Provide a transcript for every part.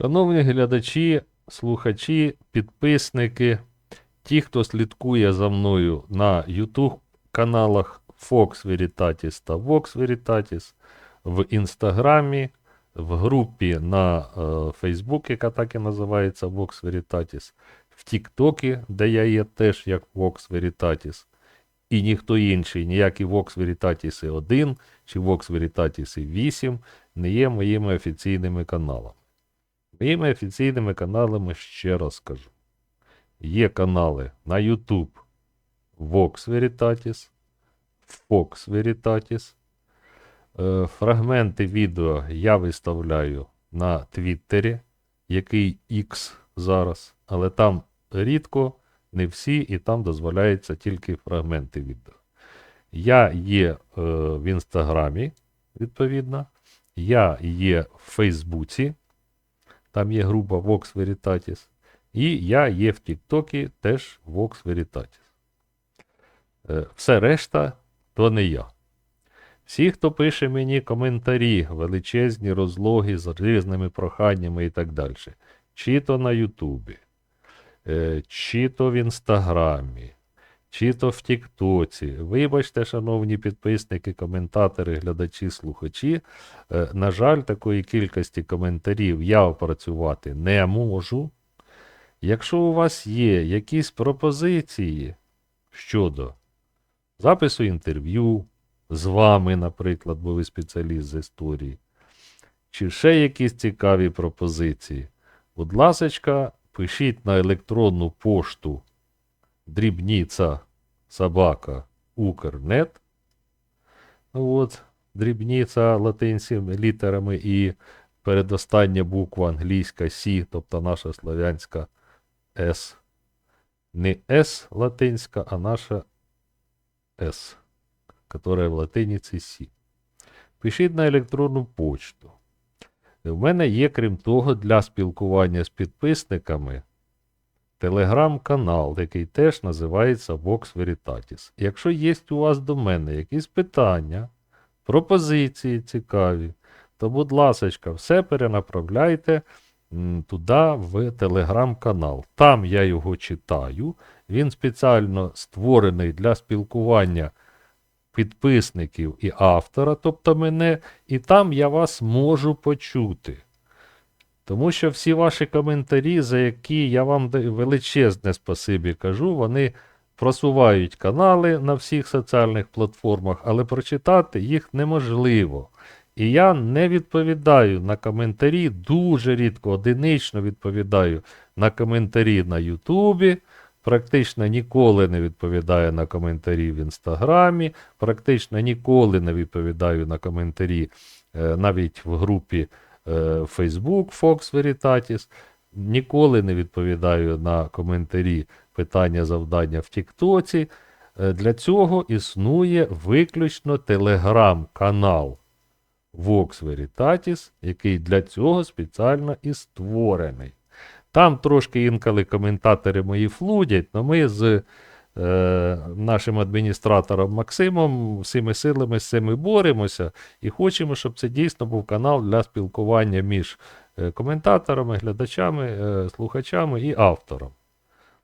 Шановні глядачі, слухачі, підписники, ті, хто слідкує за мною на YouTube каналах Fox Veritatis та Vox Veritatis, в Інстаграмі, в групі на е, Facebook, яка так і називається Vox Veritatis, в Тіктокі, де я є теж як Vox Veritatis, і ніхто інший, ніякі Vox Veritatis 1 чи Vox Veritatis 8 не є моїми офіційними каналами. Моїми офіційними каналами ще раз скажу. Є канали на YouTube Vox Veritatis, Fox Veritatis. Е, Фрагменти відео я виставляю на Твіттері, який X зараз, але там рідко, не всі, і там дозволяється тільки фрагменти відео. Я є е, в Інстаграмі, відповідно. Я є в Фейсбуці, там є група Vox Veritatis. І я є в Тіктокі теж Vox Veritatis. Е, Все решта то не я. Всі, хто пише мені коментарі, величезні розлоги з різними проханнями і так далі, чи то на Ютубі, е, чи то в Інстаграмі, чи то в Тіктоці. Вибачте, шановні підписники, коментатори, глядачі, слухачі. Е, На жаль, такої кількості коментарів я опрацювати не можу. Якщо у вас є якісь пропозиції щодо запису інтерв'ю з вами, наприклад, бо ви спеціаліст з історії, чи ще якісь цікаві пропозиції, будь ласочка, пишіть на електронну пошту дрібніця собака Укрнет. От, дрібніця латинськими літерами і передостання буква англійська Сі, тобто наша слов'янська С. Не С латинська, а наша С, которая в латиниці Сі. Пишіть на електронну почту. У мене є, крім того, для спілкування з підписниками телеграм-канал, який теж називається Vox Veritatis. Якщо є у вас до мене якісь питання, пропозиції цікаві, то, будь ласка, все перенаправляйте туди, в телеграм-канал. Там я його читаю. Він спеціально створений для спілкування підписників і автора, тобто мене, і там я вас можу почути. Тому що всі ваші коментарі, за які я вам величезне спасибі кажу, вони просувають канали на всіх соціальних платформах, але прочитати їх неможливо. І я не відповідаю на коментарі, дуже рідко, одинично відповідаю на коментарі на Ютубі, практично ніколи не відповідаю на коментарі в Інстаграмі, практично ніколи не відповідаю на коментарі е, навіть в групі Facebook Fox Veritatis. Ніколи не відповідаю на коментарі питання завдання в Тіктоці. Е, Для цього існує виключно телеграм-канал Vox Veritatis, який для цього спеціально і створений. Там трошки інколи коментатори мої флудять, але ми з е, нашим адміністратором Максимом всіми силами з цим і боремося і хочемо, щоб це дійсно був канал для спілкування між е, коментаторами, глядачами, е, слухачами і автором.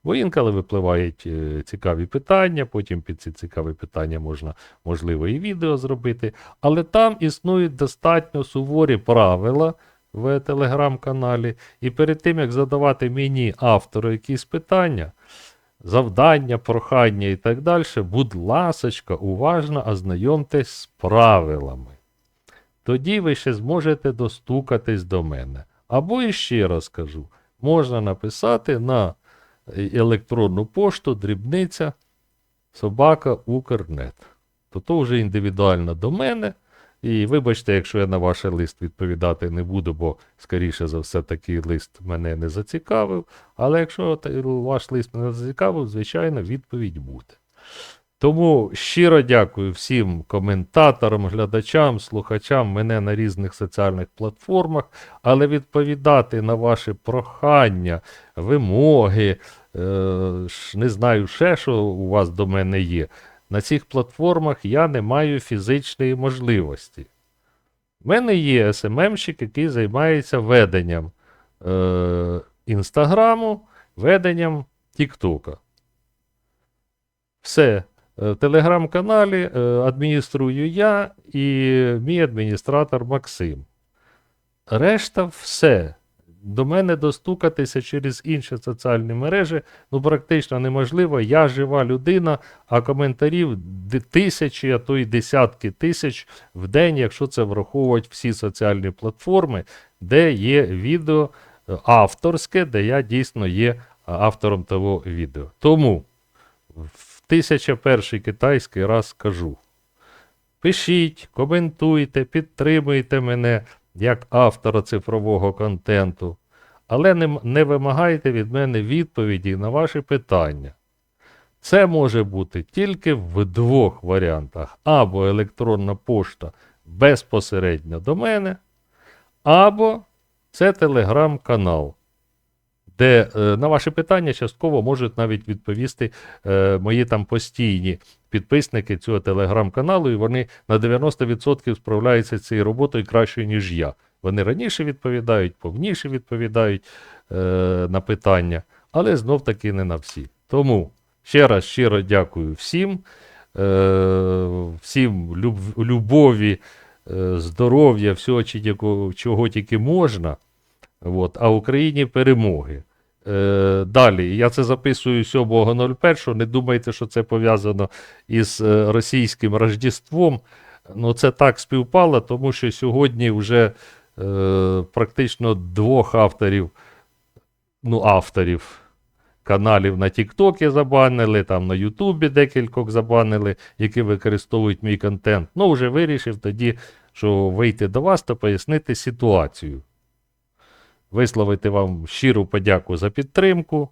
Бо інколи випливають е, цікаві питання, потім під ці цікаві питання можна, можливо, і відео зробити. Але там існують достатньо суворі правила в телеграм-каналі. І перед тим, як задавати мені автору якісь питання, завдання, прохання і так далі, будь ласочка, уважно ознайомтесь з правилами. Тоді ви ще зможете достукатись до мене. Або іще раз кажу, можна написати на е, електронну пошту дрібниця собака. То то вже індивідуально до мене. І вибачте, якщо я на ваш лист відповідати не буду, бо, скоріше за все, такий лист мене не зацікавив. Але якщо ваш лист мене зацікавив, звичайно, відповідь буде. Тому щиро дякую всім коментаторам, глядачам, слухачам мене на різних соціальних платформах, але відповідати на ваші прохання, вимоги, е, не знаю ще, що у вас до мене є. На цих платформах я не маю фізичної можливості. У мене є СММщик, який займається веденням е, Інстаграму, веденням Тіктока. Все. Е, В телеграм-каналі е, адмініструю я і мій адміністратор Максим. Решта все. До мене достукатися через інші соціальні мережі ну, практично неможливо. Я жива людина, а коментарів тисячі, а то й десятки тисяч в день, якщо це враховувати всі соціальні платформи, де є відео е, авторське, де я дійсно є автором того відео. Тому в тисяча перший китайський раз кажу. Пишіть, коментуйте, підтримуйте мене як автора цифрового контенту, але не, вимагайте від мене відповіді на ваші питання. Це може бути тільки в двох варіантах: або електронна пошта безпосередньо до мене, або це телеграм-канал, де е, на ваші питання частково можуть навіть відповісти е, мої там постійні підписники цього телеграм-каналу, і вони на 90% справляються з цією роботою краще, ніж я. Вони раніше відповідають, повніше відповідають е, на питання, але знов таки не на всі. Тому ще раз щиро дякую всім, е, всім люб, любові, е, здоров'я, всього, тільки- чого тільки можна. От, а Україні перемоги. Е, далі, я це записую 7.01. Не думайте, що це пов'язано із е, російським Рождеством. Ну, це так співпало, тому що сьогодні вже е, практично двох авторів, ну, авторів каналів на Тіктокі забанили, там на Ютубі декількох забанили, які використовують мій контент. Ну, вже вирішив тоді, що вийти до вас та пояснити ситуацію висловити вам щиру подяку за підтримку.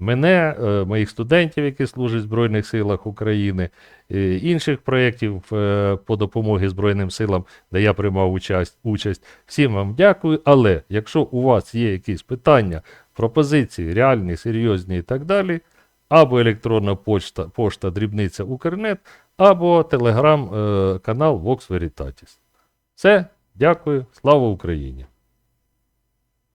Мене, е, моїх студентів, які служать в Збройних силах України, е, інших проєктів е, по допомогі Збройним силам, де я приймав участь, участь. Всім вам дякую. Але якщо у вас є якісь питання, пропозиції, реальні, серйозні і так далі, або електронна почта, пошта дрібниця Укрнет, або телеграм-канал Vox Veritatis. Все, дякую, слава Україні!